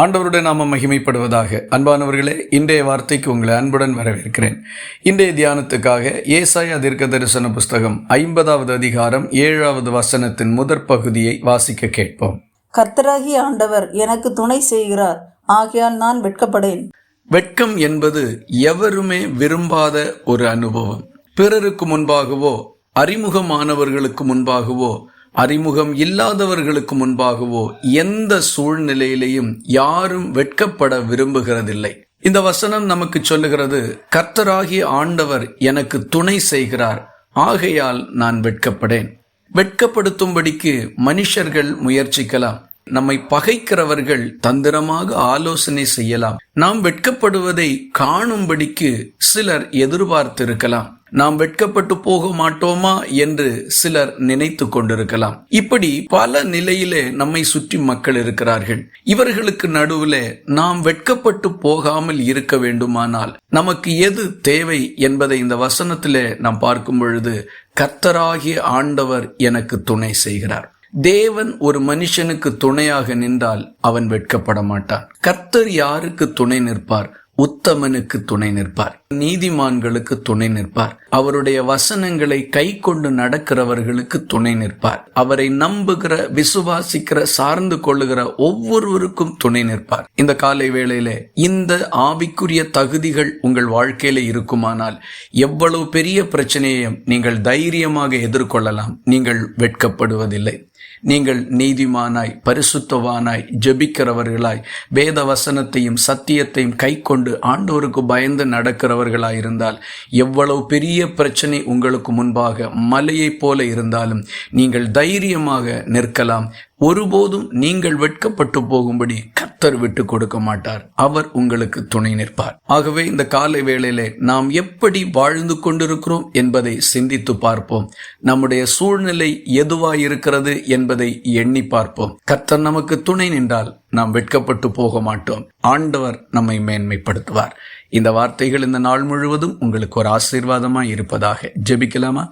ஆண்டவருடைய நாம மகிமைப்படுவதாக. அன்பானவர்களே இன்றைய வார்த்தைக்கு உங்களை அன்புடன் வரவேற்கிறேன். இன்றைய தியானத்துக்காக ஏசாயா தீர்க்க தரிசன புஸ்தகம் ஐம்பதாவது அதிகாரம் ஏழாவது வசனத்தின் முதற் பகுதியை வாசிக்க கேட்போம். கர்த்தராகிய ஆண்டவர் எனக்கு துணை செய்கிறார். ஆகையால் நான் வெட்கப்படேன். வெட்கம் என்பது எவருமே விரும்பாத ஒரு அனுபவம். பிறருக்கு முன்பாகவோ அறிமுகமானவர்களுக்கு முன்பாகவோ அறிமுகம் இல்லாதவர்களுக்கு முன்பாகவோ எந்த சூழ்நிலையிலையும் யாரும் வெட்கப்பட விரும்புகிறதில்லை. இந்த வசனம் நமக்கு சொல்லுகிறது கர்த்தராகி ஆண்டவர் எனக்கு துணை செய்கிறார் ஆகையால் நான் வெட்கப்படேன். வெட்கப்படுத்தும்படிக்கு மனுஷர்கள் முயற்சிக்கலாம். நம்மை பகைக்கிறவர்கள் தந்திரமாக ஆலோசனை செய்யலாம். நாம் வெட்கப்படுவதை காணும்படிக்கு சிலர் எதிர்பார்த்திருக்கலாம். நாம் வெட்கப்பட்டு போக மாட்டோமா என்று சிலர் நினைத்து கொண்டிருக்கலாம். இப்படி பல நிலையிலே நம்மை சுற்றி மக்கள் இருக்கிறார்கள். இவர்களுக்கு நடுவில் நாம் வெட்கப்பட்டு போகாமல் இருக்க வேண்டுமானால் நமக்கு எது தேவை என்பதை இந்த வசனத்திலே நாம் பார்க்கும் பொழுது கர்த்தராகிய ஆண்டவர் எனக்கு துணை செய்கிறார். தேவன் ஒரு மனுஷனுக்கு துணையாக நின்றால் அவன் வெட்கப்பட மாட்டான் கர்த்தர் யாருக்கு துணை நிற்பார்? உத்தமனுக்கு துணை நிற்பார். நீதிமான்களுக்கு துணை நிற்பார். அவருடைய வசனங்களை கை கொண்டு நடக்கிறவர்களுக்கு துணை நிற்பார். அவரை நம்புகிற விசுவாசிக்கிற சார்ந்து கொள்ளுகிற ஒவ்வொருவருக்கும் துணை நிற்பார். இந்த காலை வேளையில இந்த ஆவிக்குரிய தகுதிகள் உங்கள் வாழ்க்கையில இருக்குமானால் எவ்வளவு பெரிய பிரச்சனையையும் நீங்கள் தைரியமாக எதிர்கொள்ளலாம். நீங்கள் வெட்கப்படுவதில்லை. நீங்கள் நீதிமானாய் பரிசுத்தவானாய் ஜெபிக்கிறவர்களாய் வேத வசனத்தையும் சத்தியத்தையும் கை கொண்டு ஆண்டோருக்கு பயந்து நடக்கிறவர்களாய் இருந்தால் எவ்வளவு பெரிய பிரச்சனை உங்களுக்கு முன்பாக மலையைப் போல இருந்தாலும் நீங்கள் தைரியமாக நிற்கலாம். ஒருபோதும் நீங்கள் வெட்கப்பட்டு போகும்படி கத்தர் விட்டு கொடுக்க மாட்டார். அவர் உங்களுக்கு துணை நிற்பார். ஆகவே இந்த காலை வேளையிலே நாம் எப்படி வாழ்ந்து கொண்டிருக்கிறோம் என்பதை சிந்தித்து பார்ப்போம். நம்முடைய சூழ்நிலை எதுவாய் இருக்கிறது என்பதை எண்ணி பார்ப்போம். கத்தர் நமக்கு துணை நின்றால் நாம் வெட்கப்பட்டு போக மாட்டோம். ஆண்டவர் நம்மை மேன்மைப்படுத்துவார். இந்த வார்த்தைகள் இந்த நாள் முழுவதும் உங்களுக்கு ஒரு ஆசீர்வாதமாய் இருப்பதாக ஜெபிக்கலாமா?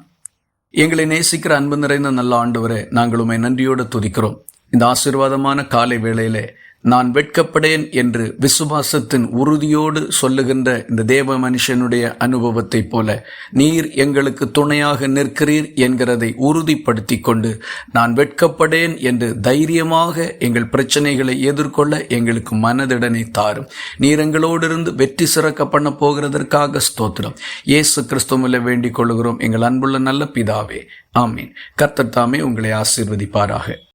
எங்களை நேசிக்கிற அன்பு நிறைந்த நல்ல ஆண்டவரே நாங்கள் உண்மை நன்றியோடு துதிக்கிறோம். இந்த ஆசீர்வாதமான காலை வேளையிலே நான் வெட்கப்படேன் என்று விசுவாசத்தின் உறுதியோடு சொல்லுகின்ற இந்த தேவ மனுஷனுடைய அனுபவத்தைப் போல நீர் எங்களுக்கு துணையாக நிற்கிறீர் என்கிறதை உறுதிப்படுத்தி கொண்டு நான் வெட்கப்படேன் என்று தைரியமாக எங்கள் பிரச்சனைகளை எதிர்கொள்ள எங்களுக்கு மனதிடனை தாரும். நீர் எங்களோடு இருந்து வெற்றி சிறக்க பண்ண போகிறதற்காக ஸ்தோத்திரம். இயேசு கிறிஸ்துவில வேண்டிக் கொள்கிறோம் எங்கள் அன்புள்ள நல்ல பிதாவே. ஆமீன். கர்த்தர் தாமே உங்களை ஆசீர்வதிப்பாராக.